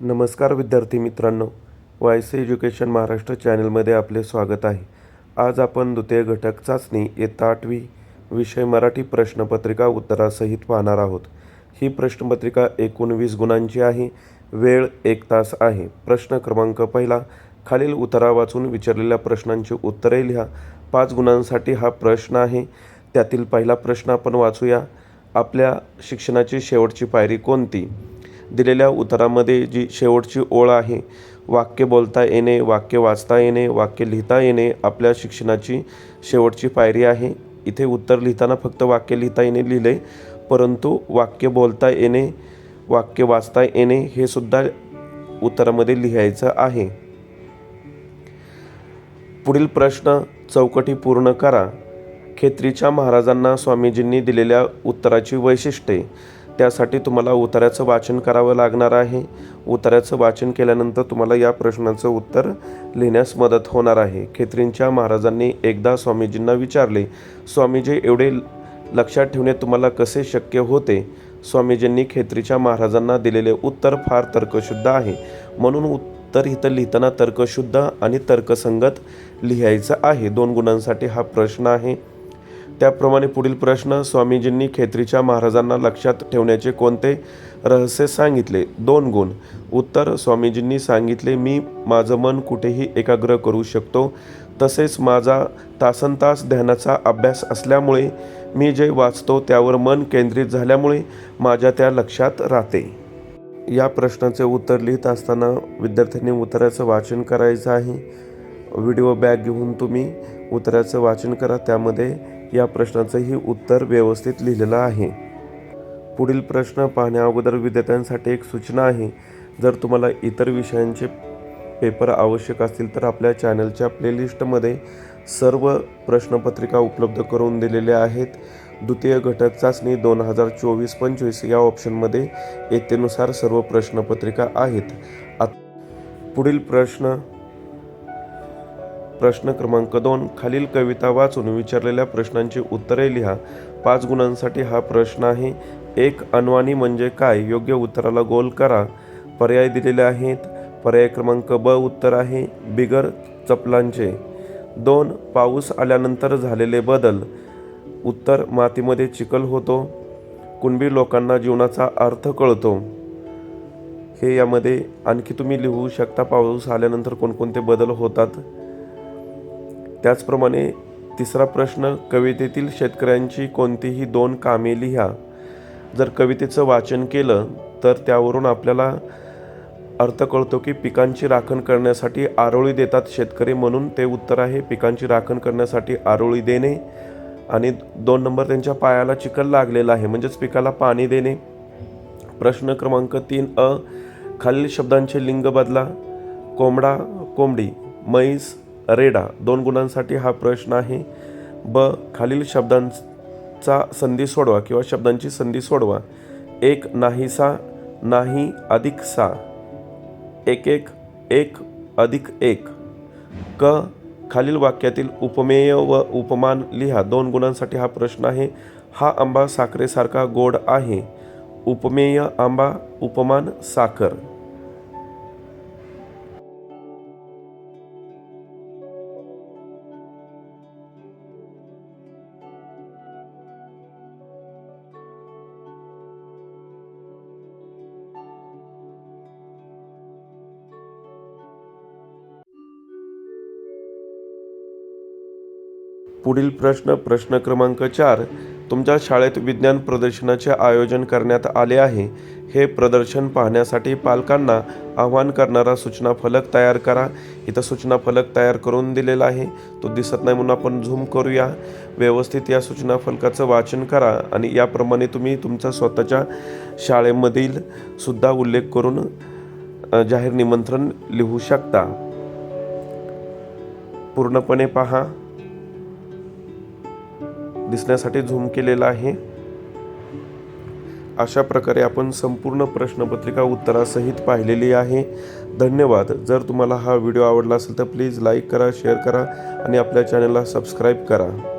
नमस्कार विद्यार्थी मित्रांनो वाय सी एज्युकेशन महाराष्ट्र चॅनलमध्ये आपले स्वागत आहे. आज आपण द्वितीय घटक चाचणी इयत्ता आठवी विषय मराठी प्रश्नपत्रिका उत्तरासहित पाहणार आहोत. ही प्रश्नपत्रिका एकूण वीस गुणांची आहे वेळ एक तास आहे. प्रश्न क्रमांक पहिला खालील उतारा वाचून विचारलेल्या प्रश्नांची उत्तरे लिहा. पाच गुणांसाठी हा प्रश्न आहे. त्यातील पहिला प्रश्न आपण वाचूया. आपल्या शिक्षणाची शेवटची पायरी कोणती? दिलेल्या उत्तरामध्ये जी शेवटची ओळ आहे वाक्य बोलता येणे वाक्य वाचता येणे वाक्य लिहिता येणे आपल्या शिक्षणाची शेवटची पायरी आहे. इथे उत्तर लिहिताना फक्त वाक्य लिहिता येणे लिहिले परंतु वाक्य बोलता येणे वाक्य वाचता येणे हे सुद्धा उत्तरामध्ये लिहायचं आहे. पुढील प्रश्न चौकटी पूर्ण करा. खेत्रीच्या महाराजांना स्वामीजींनी दिलेल्या उत्तराची वैशिष्ट्ये. त्यासाठी तुम्हाला उत्तराचं वाचन करावं लागणार आहे. उत्तराचं वाचन केल्यानंतर तुम्हाला या प्रश्नाचं उत्तर लिहिण्यास मदत होणार आहे. खेत्रींच्या महाराजांनी एकदा स्वामीजींना विचारले स्वामीजी एवढे लक्षात ठेवणे तुम्हाला कसे शक्य होते? स्वामीजींनी खेत्रीच्या महाराजांना दिलेले उत्तर फार तर्कशुद्ध आहे. म्हणून उत्तर इथं लिहिताना तर्कशुद्ध आणि तर्कसंगत लिहायचं आहे. दोन गुणांसाठी हा प्रश्न आहे. त्याप्रमाणे पुढील प्रश्न स्वामीजींनी खेत्रीच्या महाराजांना लक्षात ठेवण्याचे कोणते रहस्य सांगितले? दोन गुण. उत्तर स्वामीजींनी सांगितले मी माझं मन कुठेही एकाग्र करू शकतो. तसेच माझा तासनतास ध्यानाचा अभ्यास असल्यामुळे मी जे वाचतो त्यावर मन केंद्रित झाल्यामुळे माझ्या त्या लक्षात राहते. या प्रश्नाचे उत्तर लिहित असताना विद्यार्थ्यांनी उत्तराचं वाचन करायचं आहे. व्हिडिओ बॅग घेऊन तुम्ही उत्तराचं वाचन करा. त्यामध्ये या प्रश्नाचंही उत्तर व्यवस्थित लिहिलेलं आहे. पुढील प्रश्न पाहण्या अगोदर विद्यार्थ्यांसाठी एक सूचना आहे. जर तुम्हाला इतर विषयांचे पेपर आवश्यक असतील तर आपल्या चॅनलच्या प्लेलिस्टमध्ये सर्व प्रश्नपत्रिका उपलब्ध करून दिलेल्या आहेत. द्वितीय घटक चाचणी दोन हजार चोवीस पंचवीस या ऑप्शनमध्ये येतेनुसार सर्व प्रश्नपत्रिका आहेत. आत पुढील प्रश्न प्रश्न क्रमांक दोन खालील कविता वाचून विचारलेल्या प्रश्नांची उत्तरे लिहा. पाच गुणांसाठी हा प्रश्न आहे. एक अनवाणी म्हणजे काय? योग्य उत्तराला गोल करा. पर्याय दिलेले आहेत. पर्याय क्रमांक ब उत्तर आहे. बिगर चपलांचे. दोन पाऊस आल्यानंतर झालेले बदल. उत्तर मातीमध्ये चिखल होतो. कुणबी लोकांना जीवनाचा अर्थ कळतो. हे यामध्ये आणखी तुम्ही लिहू शकता. पाऊस आल्यानंतर कोणकोणते बदल होतात? त्याचप्रमाणे तिसरा प्रश्न कवितेतील शेतकऱ्यांची कोणतीही दोन कामे लिहा. जर कवितेचं वाचन केलं तर त्यावरून आपल्याला अर्थ कळतो की पिकांची राखण करण्यासाठी आरोळी देतात शेतकरी म्हणून ते उत्तर आहे पिकांची राखण करण्यासाठी आरोळी देणे आणि दोन नंबर त्यांच्या पायाला चिखल लागलेला आहे म्हणजेच पिकाला पाणी देणे. प्रश्न क्रमांक तीन अ खालील शब्दांचे लिंग बदला. कोंबडा कोंबडी म्हैस रेडा दोन गुणांसाठी हा प्रश्न आहे. ब खालील शब्दांचा संधी सोडवा किंवा शब्दांची संधी सोडवा. एक नाहीसा नाही अधिक सा. एक एक एक अधिक एक. क खालील वाक्यातील उपमेय व उपमान लिहा. दोन गुणांसाठी हा प्रश्न आहे. हा आंबा साखरेसारखा गोड आहे. उपमेय आंबा उपमान साखर. पुढील प्रश्न प्रश्न क्रमांक चार तुमच्या शाळेत विज्ञान प्रदर्शनाचे आयोजन करण्यात आले आहे. हे प्रदर्शन पाहण्यासाठी पालकांना आवाहन करणारा सूचना फलक तयार करा. इथं सूचना फलक तयार करून दिलेला आहे. तो दिसत नाही म्हणून आपण झूम करूया. व्यवस्थित या सूचना फलकाचं वाचन करा आणि याप्रमाणे तुम्ही तुमचा स्वतःच्या शाळेमधील सुद्धा उल्लेख करून जाहीर निमंत्रण लिहू शकता. पूर्णपणे पहा. दिसण्यासाठी झूम केलेला आहे. अशा प्रकारे आपण संपूर्ण प्रश्नपत्रिका उत्तरासहित पाहिलेली आहे. धन्यवाद. जर तुम्हाला हा व्हिडिओ आवडला असेल तर प्लीज लाईक करा शेअर करा आणि आपल्या चॅनलला सबस्क्राईब करा.